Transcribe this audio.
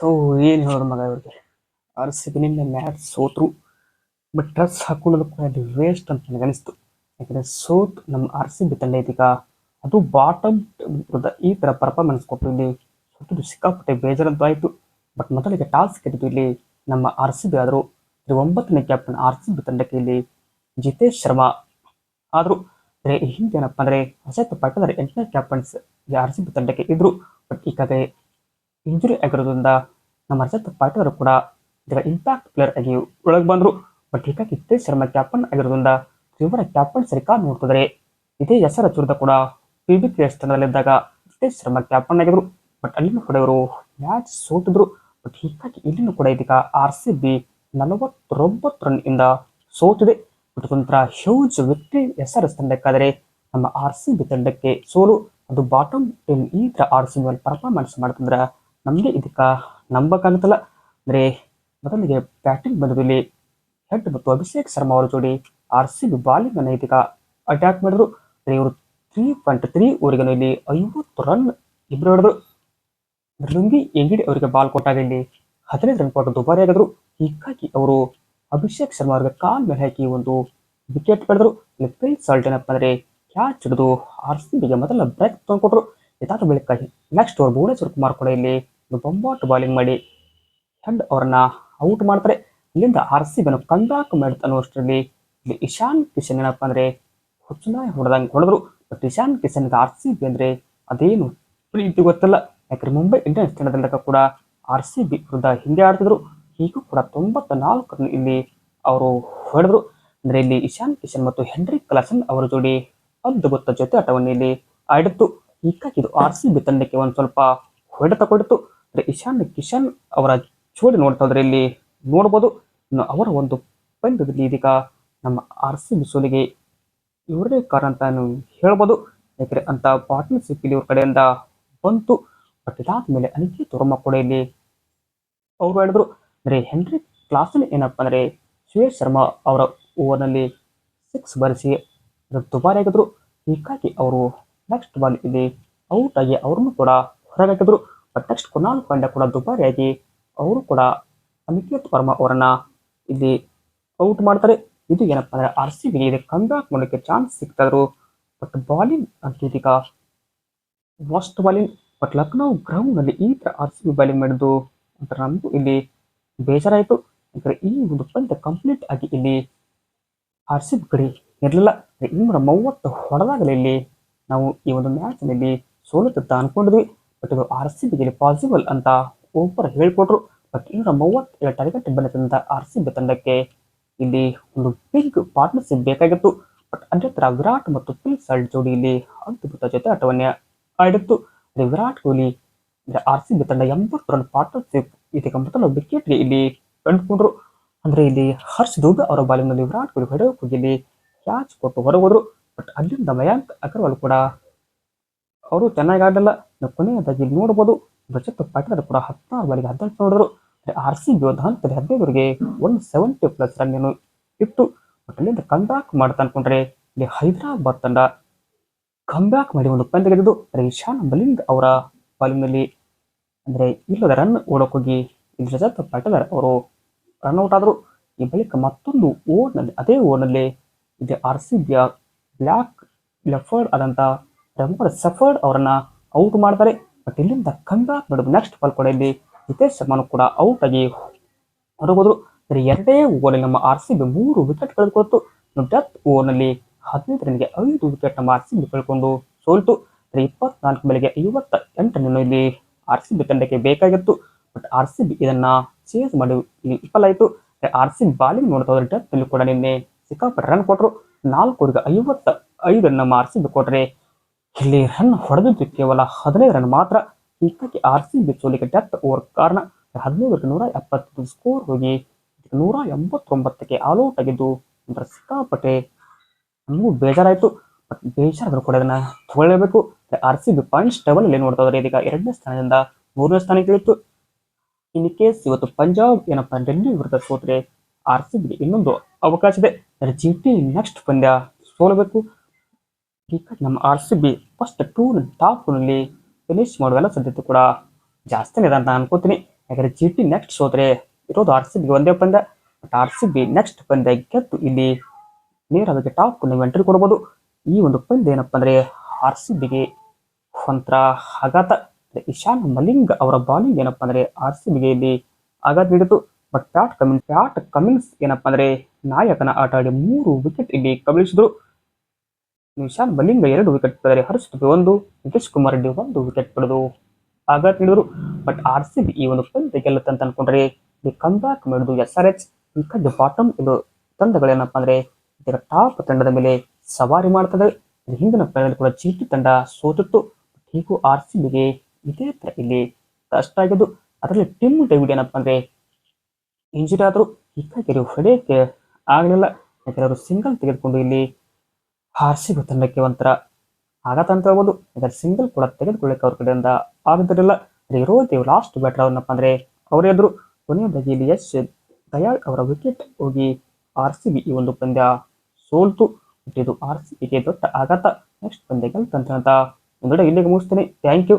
So ಏನು ಹೇಳೋದು ಮಗ ಇವ್ರಿಗೆ? ಆರ್ ಸಿ ಮ್ಯಾಚ್ ಸೋತ್ರು. ಬಟ್ ಡ್ರೆಸ್ ಹಾಕೊಳ್ಳೋದು ಕೂಡ ಅದು ವೇಸ್ಟ್ ಅಂತ ನನಗೆ ಅನಿಸ್ತು. ಯಾಕಂದರೆ ಸೋತ್ ನಮ್ಮ ಆರ್ ಸಿ ಬಿ ತಂಡ ಇದೀಗ. ಅದು ಬಾಟಮ್ ಈ ಥರ ಪರ್ಫಾರ್ಮೆನ್ಸ್ ಕೊಟ್ಟು ಇಲ್ಲಿ ಸೋತಿದ್ದು ಸಿಕ್ಕಾಪಟ್ಟೆ ಬೇಜಾರಂತೂ ಆಯಿತು ಬಟ್ ಮೊದಲಿಗೆ ಟಾಸ್ ಗೆದ್ದಿದ್ದು ಇಲ್ಲಿ ನಮ್ಮ ಆರ್ ಸಿ ಬಿ ಆದರೂ ಒಂಬತ್ತನೇ ಕ್ಯಾಪ್ಟನ್ ಆರ್ ಸಿ ಬಿ ತಂಡಕ್ಕೆ ಇಲ್ಲಿ ಜಿತೇಶ್ ಶರ್ಮಾ ಆದರೂ. ಏನಪ್ಪ ಅಂದರೆ ಅಜತ್ ಪಟ್ಟದರ್ ಎಂಟನೇ ಕ್ಯಾಪ್ಟನ್ಸ್ ಆರ್ ಸಿ ಬಿ ತಂಡಕ್ಕೆ ಇದ್ರು. ಬಟ್ ಈಗಾಗಲೇ ಇಂಜುರಿ ಆಗಿರೋದ್ರಿಂದ ನಮ್ಮ ರಜತ್ ಪಾಟೀಲ್ ಕೂಡ ಇದರ ಇಂಪ್ಯಾಕ್ಟ್ ಪ್ಲೇಯರ್ ಆಗಿ ಒಳಗೆ ಬಂದರು. ಬಟ್ ಹೀಗಾಗಿ ಹಿತೇಶ್ ಶರ್ಮಾ ಕ್ಯಾಪ್ಟನ್ ಆಗಿರೋದ್ರಿಂದ ತ್ರಿವರ ಕ್ಯಾಪ್ಟನ್ ರೆಕಾರ್ಡ್ ನೋಡ್ತಿದ್ರೆ ಇದೇ ಹೆಸರ ಚುರಿದ ಕೂಡ ಪಿ ಬಿ ಕೆ ತಂಡದಲ್ಲಿದ್ದಾಗ ಹಿತೇಶ್ ಶರ್ಮಾ ಕ್ಯಾಪ್ಟನ್ ಆಗಿದ್ರು. ಬಟ್ ಅಲ್ಲಿನೂ ಕೂಡ ಇವರು ಮ್ಯಾಚ್ ಸೋತಿದ್ರು. ಬಟ್ ಹೀಗಾಗಿ ಇಲ್ಲಿನೂ ಕೂಡ ಇದೀಗ ಆರ್ ಸಿ ಬಿ ನಲವತ್ತೊಂಬತ್ತು ರನ್ ಇಂದ ಸೋತಿದೆ. ಬಟ್ ಒಂಥರ ಹ್ಯೂಜ್ ವಿಕ್ಟ್ರಿ ಹೆಸರು ತಂಡಕ್ಕಾದರೆ ನಮ್ಮ ಆರ್ ಸಿ ಬಿ ತಂಡಕ್ಕೆ ಸೋಲು. ಅದು ಬಾಟಮ್ ಟೀಮ್ ಈ ಥರ ಆರ್ ಸಿ ಬಿ ಪರ್ಫಾರ್ಮೆನ್ಸ್ ಮಾಡ್ತಂದ್ರೆ ನಮಗೆ ಇದಕ್ಕ ನಂಬಕ್ಕಾಗುತ್ತಲ್ಲ ಅಂದರೆ ಮೊದಲಿಗೆ ಬ್ಯಾಟಿಂಗ್ ಬಂದದಲ್ಲಿ ಹೆಡ್ ಮತ್ತು ಅಭಿಷೇಕ್ ಶರ್ಮಾ ಅವರ ಜೋಡಿ ಆರ್ ಸಿ ಬಿ ಬಾಲಿಂಗ್ ಅನ್ನು ಇದೀಗ ಅಟ್ಯಾಕ್ ಮಾಡಿದ್ರು. ಇವರು ತ್ರೀ ಪಾಯಿಂಟ್ ತ್ರೀ ಓವರ್ಗೆ ಇಲ್ಲಿ ಐವತ್ತು ರನ್ ಇಬ್ಬರು ಹೊಡೆದ್ರು ಲುಂಗಿ ಎಂಗಿಡಿ ಅವರಿಗೆ ಬಾಲ್ ಕೊಟ್ಟಾಗ ಇಲ್ಲಿ ಹದಿನೈದು ರನ್ ಕೊಟ್ಟು ದುಬಾರಿ ಆಗಿದ್ರು. ಹೀಗಾಗಿ ಅವರು ಅಭಿಷೇಕ್ ಶರ್ಮಾ ಅವರಿಗೆ ಕಾಲ್ ಮೇಲೆ ಹಾಕಿ ಒಂದು ವಿಕೆಟ್ ಪಡೆದ್ರು. ಇಲ್ಲಿ ಪ್ರಿಲ್ ಸಾಲ್ಟ್ ಏನಪ್ಪ ಅಂದ್ರೆ ಕ್ಯಾಚ್ ಹಿಡಿದು ಆರ್ ಸಿ ಬಿಗೆ ಮೊದಲ ಬ್ರೇಕ್ ತಂದ್ಕೊಟ್ರು. ಇದಾದ ಬಳಿಕ ನೆಕ್ಸ್ಟ್ ಅವರು ಭುವನೇಶ್ವರ್ ಕುಮಾರ್ ಕೂಡ ಇಲ್ಲಿ ಬೊಂಬಾಟ್ ಬಾಲಿಂಗ್ ಮಾಡಿ ಹೆಡ್ ಅವರನ್ನ ಔಟ್ ಮಾಡ್ತಾರೆ. ಇಲ್ಲಿಂದ ಆರ್ ಸಿ ಬಿನ ಕಂಬ್ಯಾಕ್ ಮಾಡುತ್ತೆ ಅನ್ನೋಷ್ಟರಲ್ಲಿ ಇಲ್ಲಿ ಇಶಾನ್ ಕಿಶನ್ ಏನಪ್ಪ ಅಂದ್ರೆ ಹುಚ್ಚನಾಯಿ ಹೊಡೆದಂಗೆ ಹೊಡೆದ್ರು. ಬಟ್ ಇಶಾನ್ ಕಿಶನ್ಗೆ ಆರ್ ಸಿ ಬಿ ಅಂದ್ರೆ ಅದೇನು ಪ್ರೀತಿ ಗೊತ್ತಲ್ಲ. ಯಾಕಂದ್ರೆ ಮುಂಬೈ ಇಂಡಿಯನ್ಸ್ ತಂಡದಲ್ಲಕ ಕೂಡ ಆರ್ ಸಿ ಬಿ ವಿರುದ್ಧ ಹಿಂದೆ ಆಡ್ತಿದ್ರು. ಹೀಗೂ ಕೂಡ ತೊಂಬತ್ತ ನಾಲ್ಕರನ್ನು ಇಲ್ಲಿ ಅವರು ಹೊಡೆದ್ರು. ಅಂದ್ರೆ ಇಲ್ಲಿ ಇಶಾನ್ ಕಿಶನ್ ಮತ್ತು ಹೆನ್ರಿಕ್ ಕಲಾಸನ್ ಅವರ ಜೋಡಿ ಅದ್ಭುತ ಜೊತೆ ಆಟವನ್ನು ಇಲ್ಲಿ ಆಡಿತ್ತು. ಹೀಗಾಗಿ ಇದು ಆರ್ ಸಿ ಬಿ ತಂಡಕ್ಕೆ ಒಂದು ಸ್ವಲ್ಪ ಹೊಡೆತ ಕೊಡಿತು. ಅಂದ್ರೆ ಇಶಾನ್, ಕಿಶನ್ ಅವರ ಜೋಡಿ ನೋಡ್ತಾ ಇದ್ರೆ ಇಲ್ಲಿ ನೋಡ್ಬೋದು. ಅವರ ಒಂದು ಪಂದ್ಯದಲ್ಲಿ ಇದೀಗ ನಮ್ಮ ಆರ್ ಸಿ ಬಿ ಸೋಲಿಗೆ ಇವರೇ ಕಾರಣ ಅಂತ ಹೇಳ್ಬೋದು. ಯಾಕಂದರೆ ಅಂತ ಪಾರ್ಟ್ನರ್ಶಿಪ್ ಇಲ್ಲಿ ಇವ್ರ ಕಡೆಯಿಂದ ಬಂತು. ಬಟ್ ಇದಾದ್ಮೇಲೆ ಅನಿಕೆ ತೋರಮ್ಮ ಕೂಡ ಇಲ್ಲಿ ಅವರು ಹೇಳಿದ್ರು. ಅಂದ್ರೆ ಹೆನ್ರಿ ಕ್ಲಾಸನ್ ಏನಪ್ಪ ಅಂದ್ರೆ ಸುಯೇಶ್ ಶರ್ಮಾ ಅವರ ಓವರ್ನಲ್ಲಿ ಸಿಕ್ಸ್ ಬರೆಸಿ ದುಬಾರಿ ಆಗಿದ್ರು ಹೀಗಾಗಿ ಅವರು ನೆಕ್ಸ್ಟ್ ಬಾಲ್ ಇಲ್ಲಿ ಔಟ್ ಆಗಿ ಅವ್ರನ್ನು ಕೂಡ ಹೊರಗಾಕಿದ್ರು ಬಟ್ ನೆಕ್ಸ್ಟ್ ಕುನಾಲ್ ಪಾಂಡ್ಯ ಕೂಡ ದುಬಾರಿಯಾಗಿ ಅವರು ಕೂಡ ಅನಿಕೇತ್ ವರ್ಮಾ ಅವರನ್ನ ಇಲ್ಲಿ ಔಟ್ ಮಾಡ್ತಾರೆ. ಇದು ಏನಪ್ಪಾ ಅಂದ್ರೆ ಆರ್ ಸಿ ಬಿಗೆ ಇದೆ ಕಮ್ಬ್ಯಾಕ್ ಮಾಡೋಕ್ಕೆ ಚಾನ್ಸ್ ಸಿಗ್ತಾದ್ರು ಬಟ್ ಬಾಲಿಂಗ್ ಅಂತ ಇದೀಗ ವಾಸ್ಟ್ ಬಾಲಿಂಗ್ ಬಟ್ ಲಕ್ನೋ ಗ್ರೌಂಡ್ನಲ್ಲಿ ಈ ತರ ಆರ್ ಸಿ ಬಿ ಬಾಲಿಂಗ್ ಮಾಡಿದ್ದು ಅಂತ ನಮಗೂ ಇಲ್ಲಿ ಬೇಜಾರಾಯಿತು. ಯಾಕಂದ್ರೆ ಈ ಒಂದು ಪಂದ್ಯ ಕಂಪ್ಲೀಟ್ ಆಗಿ ಇಲ್ಲಿ ಆರ್ ಸಿ ಬಿ ಕಡೆ ಇರಲಿಲ್ಲ. ಇನ್ನೂರ ಮೂವತ್ತು ನಾವು ಈ ಒಂದು ಮ್ಯಾಚ್ನಲ್ಲಿ ಸೋಲುತ್ತ ಅನ್ಕೊಂಡಿದ್ವಿ. ಬಟ್ ಇದು ಆರ್ ಸಿ ಬಿಗೆ ಪಾಸಿಬಲ್ ಅಂತ ಒಬ್ಬರು ಹೇಳ್ಕೊಟ್ರು. ಬಟ್ ಇನ್ನೂರ ಮೂವತ್ತೇಳು ಟಾರ್ಗೆಟ್ ಬಂದಂತ ಆರ್ ಸಿ ಬಿ ತಂಡಕ್ಕೆ ಇಲ್ಲಿ ಒಂದು ಬಿಗ್ ಪಾರ್ಟ್ನರ್ಶಿಪ್ ಬೇಕಾಗಿತ್ತು. ಬಟ್ ಅದೇ ತರ ವಿರಾಟ್ ಮತ್ತು ಪಿಲ್ ಸಲ್ಟ್ ಜೋಡಿ ಇಲ್ಲಿ ಅದ್ಭುತ ಜೊತೆ ಆಟವನ್ನೇ ಆಡಿತ್ತು. ಅದೇ Virat Kohli R C B ತಂಡ ಎಂಬತ್ತು ರನ್ ಪಾರ್ಟ್ನರ್ಶಿಪ್ ಇದಕ್ಕೆ ಮೊದಲ ವಿಕೆಟ್ಗೆ ಇಲ್ಲಿ ಕಂಡುಕೊಂಡ್ರು ಅಂದ್ರೆ ಇಲ್ಲಿ ಹರ್ಷ್ ದೂಬೆ ಅವರ ಬಾಲಿಂಗ್ನಲ್ಲಿ ವಿರಾಟ್ ಕೊಹ್ಲಿ ಹೊಡೆಯೋಕೆ ಇಲ್ಲಿ ಕ್ಯಾಚ್ ಕೊಟ್ಟು ಹೊರಗೋದ್ರು ಬಟ್ ಅಲ್ಲಿಂದ ಮಯಾಂಕ್ ಅಗರ್ವಾಲ್ ಕೂಡ ಅವರು ಚೆನ್ನಾಗಿ ಆಡಲ್ಲ. ಕೊನೆಯದಾಗಿ ನೋಡ್ಬೋದು, ರಜತ್ ಪಾಟೀಲ್ ಕೂಡ ಹದಿನಾರು ಬಾರಿಗೆ ಹದಿನೆಂಟು ನೋಡಿದ್ರು ಆರ್ ಸಿ ಬಿ ಒಂದು ಹಂತದಲ್ಲಿ ಒನ್ ಸೆವೆಂಟಿ ಪ್ಲಸ್ ರನ್ ಏನು ಇಟ್ಟು ಅಲ್ಲಿಂದ ಕಂಬ್ಯಾಕ್ ಮಾಡ್ತಾ ಅನ್ಕೊಂಡ್ರೆ ಇಲ್ಲಿ ಹೈದರಾಬಾದ್ ತಂಡ ಬ್ಯಾಕ್ ಮಾಡಿ ಒಂದು ಪಂದ್ಯ ಗೆದ್ದು ಅಂದ್ರೆ ಇಶಾನ್ ಮಲಿಂಗ್ ಅವರ ಬಾಲಿಂಗ್ನಲ್ಲಿ ಅಂದ್ರೆ ಇಲ್ಲದ ರನ್ ಓಡಕ್ ಹೋಗಿ ಇಲ್ಲಿ ರಜತ್ ಪಾಟೀಲ್ ಅವರು ರನ್ ಔಟ್ ಆದ್ರು. ಈ ಬಳಿಕ ಮತ್ತೊಂದು ಓವರ್ನಲ್ಲಿ, ಅದೇ ಓವರ್ನಲ್ಲಿ ಇದೆ ಆರ್ ಸಿ ಬಿಯ ಬ್ಲ್ಯಾಕ್ ಲೆಫರ್ಡ್ ಆದಂತ ರೆಮರ್ ಸಫರ್ಡ್ ಅವರನ್ನ ಔಟ್ ಮಾಡ್ತಾರೆ. ಬಟ್ ಇಲ್ಲಿಂದ ಕಂಬ್ಯಾಕ್ ನಡೆದು ನೆಕ್ಸ್ಟ್ ಬಾಲ್ ಕೂಡ ಇಲ್ಲಿ ಹಿತೇಶ್ ಶರ್ಮಾನು ಕೂಡ ಔಟ್ ಆಗಿ ಹೊರಗೋದ್ರು. ಎರಡೇ ಓವರ್ನಲ್ಲಿ ನಮ್ಮ ಆರ್ ಸಿ ಬಿ ಮೂರು ವಿಕೆಟ್ ಕಳೆದುಕೊಳ್ತು ಡೆತ್ ಓವರ್ನಲ್ಲಿ ಹದಿನೈದು ರನ್ಗೆ ಐದು ವಿಕೆಟ್ ನಮ್ಮ ಆರ್ ಸಿ ಬಿ ಕಳ್ಕೊಂಡು ಸೋಲ್ತು. ಇಪ್ಪತ್ನಾಲ್ಕು ಮೇಲೆಗೆ ಐವತ್ತ ಎಂಟು ಇಲ್ಲಿ ಆರ್ ಸಿ ಬಿ ತಂಡಕ್ಕೆ ಬೇಕಾಗಿತ್ತು. ಬಟ್ ಆರ್ ಸಿ ಬಿ ಇದನ್ನ ಚೇಸ್ ಮಾಡಿ, ಇಲ್ಲಿ ವಿಫಲ ಆಯಿತು. ಆರ್ ಸಿ ಬಿ ಬಾಲಿಂಗ್ ನೋಡ್ತಾ ಹೋದ್ರೆ ಡೆತ್ ಕೂಡ ನಿನ್ನೆ ಸಿಕ್ಕಾಪಟ್ಟೆ ರನ್ ಕೊಟ್ಟರು ನಾಲ್ಕು ಐವತ್ತ ಐದು ರನ್ ನಮ್ಮ ಆರ್ ಸಿ ಬಿ ಕೊಟ್ಟರೆ ಇಲ್ಲಿ ರನ್ ಹೊಡೆದಿದ್ದು ಕೇವಲ ಹದಿನೈದು ರನ್ ಮಾತ್ರ. ಹೀಗಾಗಿ ಆರ್ ಸಿ ಬಿ ಸೋಲಿಗೆ ಡೆತ್ ಓವರ್ ಕಾರಣ ಹದಿನೈದಕ್ಕೆ ನೂರ ಎಪ್ಪತ್ತು ಸ್ಕೋರ್ ಹೋಗಿ ನೂರ ಎಂಬತ್ತೊಂಬತ್ತಕ್ಕೆ ಆಲ್ಔಟ್ ಆಗಿದ್ದು ಒಂಥರ ಸಿಕ್ಕಾಪಟ್ಟೆ ನಮಗೂ ಬೇಜಾರಾಯಿತು. ಬಟ್ ಬೇಜಾರಾದ್ರೂ ಕೂಡ ಇದನ್ನ ತಗೊಳ್ಳೇಬೇಕು. R C B points table ಅಲ್ಲಿ ನೋಡ್ತಾ ಈಗ ಇದೀಗ ಎರಡನೇ ಸ್ಥಾನದಿಂದ ಮೂರನೇ ಸ್ಥಾನಕ್ಕೆ ಇಳಿತು. ಇನ್ ಕೇಸ್ ಇವತ್ತು ಪಂಜಾಬ್ ಏನಪ್ಪ ಡೆಲ್ಲಿ ವಿರುದ್ಧ ಸೋತ್ರೆ ಆರ್ ಸಿ ಬಿ ಇನ್ನೊಂದು ಅವಕಾಶ ಇದೆ ಜಿ ಟಿ ನೆಕ್ಸ್ಟ್ ಪಂದ್ಯ ಸೋಲಬೇಕು. ಹೀಗಾಗಿ ನಮ್ಮ R C B first two ಟಾಪ್ನಲ್ಲಿ finish ಮಾಡುವೆಲ್ಲ ಸಾಧ್ಯತೆ ಕೂಡ ಜಾಸ್ತಿ ಇದೆ ಅಂತ ಅನ್ಕೋತೀನಿ. ಯಾಕಂದ್ರೆ ಜಿ ಟಿ ನೆಕ್ಸ್ಟ್ ಸೋತ್ರೆ ಇರೋದು ಆರ್ ಸಿ ಬಿಗೆ ಒಂದೇ ಪಂದ್ಯ. But R C B next ಪಂದ್ಯ ಗೆದ್ದು ಇಲ್ಲಿ ನೇರವಾಗಿ ಟಾಪ್ ಎಂಟ್ರಿ ಕೊಡ್ಬೋದು. ಈ ಒಂದು ಪಂದ್ಯ ಏನಪ್ಪ ಅಂದ್ರೆ ಆರ್ ಸಿ ಬಿಗೆ ಒಂಥರ ಆಘಾತ. ಇಶಾನ್ ಮಲಿಂಗ್ ಅವರ ಬಾಲಿಂಗ್ ಏನಪ್ಪ ಅಂದ್ರೆ ಆರ್ ಸಿ ಬಿಗೆ ಇಲ್ಲಿ ಆಘಾತ ನೀಡಿತು. But Pat Cummins Pat Cummins ಏನಪ್ಪ ಅಂದ್ರೆ ನಾಯಕನ ಆಟ ಆಡಿ ಮೂರು ವಿಕೆಟ್ ಇಲ್ಲಿ ಕಬಳಿಸಿದ್ರು. ನಿಶಾನ್ ಬಲಿಂಗ ಎರಡು ವಿಕೆಟ್ ಪಡೆದರೆ ಹರ್ಷ್ ಒಂದು. ನಿತೀಶ್ ಕುಮಾರ್ ರೆಡ್ಡಿ ಒಂದು ವಿಕೆಟ್ ಪಡೆದು ಆಘಾತ ನೀಡಿದರು. ಬಟ್ ಆರ್ ಸಿ ಬಿ ಈ ಒಂದು ಪಂದ್ಯ ಗೆಲ್ಲುತ್ತೆ ಅಂತ ಅನ್ಕೊಂಡ್ರೆ ಇಲ್ಲಿ ಕಮ್ ಬ್ಯಾಕ್ ಮಾಡಿದ್ದು ಎಸ್ ಆರ್ ಎಚ್ ಈಗ ಬಾಟಮ್ ಇದು ತಂಡಗಳೇನಪ್ಪ ಅಂದ್ರೆ ಇದರ ಟಾಪ್ ತಂಡದ ಮೇಲೆ ಸವಾರಿ ಮಾಡ್ತದೆ. ಹಿಂದಿನ ಪಂದ್ಯದಲ್ಲಿ ಕೂಡ ಚೀಟಿ ತಂಡ ಸೋತಿತ್ತು. ಹೀಗೂ ಆರ್ ಸಿ ಬಿಗೆ ಇದೇ ತರ ಇಲ್ಲಿ ಕಷ್ಟ ಆಗಿದ್ದು. ಅದರಲ್ಲಿ ಟಿಮ್ ಡೇವಿಡ್ ಏನಪ್ಪ ಅಂದ್ರೆ ಇಂಜುರಿ ಆದ್ರು. ಹೀಗಾಗಿ ಹೊಡೆಯಕ್ಕೆ ಆಗಲಿಲ್ಲ. ಯಾಕಂದ್ರೆ ಅವರು ಸಿಂಗಲ್ ತೆಗೆದುಕೊಂಡು ಇಲ್ಲಿ ಆರ್ ಸಿ ಬಿ ತಂಡಕ್ಕೆ ಒಂಥರ ಆಘಾತ ಅಂತ ಹೇಳ್ಬೋದು ಯಾಕಂದ್ರೆ ಸಿಂಗಲ್ ಕೂಡ ತೆಗೆದುಕೊಳ್ಳಕ್ಕೆ ಅವ್ರ ಕಡೆಯಿಂದ ಆಗದಿರಲಿಲ್ಲ ಇರೋದೇ ಲಾಸ್ಟ್ ಬ್ಯಾಟರ್ ಅವ್ರನ್ನಪ್ಪ ಅಂದ್ರೆ ಅವರೇ ಕೊನೆಯದಾಗಿ ಇಲ್ಲಿ ಯಶ್ ದಯಾಳ್ ಅವರ ವಿಕೆಟ್ ಹೋಗಿ ಆರ್ ಸಿ ಬಿ ಈ ಒಂದು ಪಂದ್ಯ ಸೋಲ್ತು. ಇದು ಆರ್ ಸಿ ಬಿಗೆ ದೊಡ್ಡ ಆಘಾತ. ನೆಕ್ಸ್ಟ್ ಪಂದ್ಯ ಗೆಲ್ತಂತ ಇಲ್ಲಿಗೆ ಮುಗಿಸ್ತೀನಿ. Thank you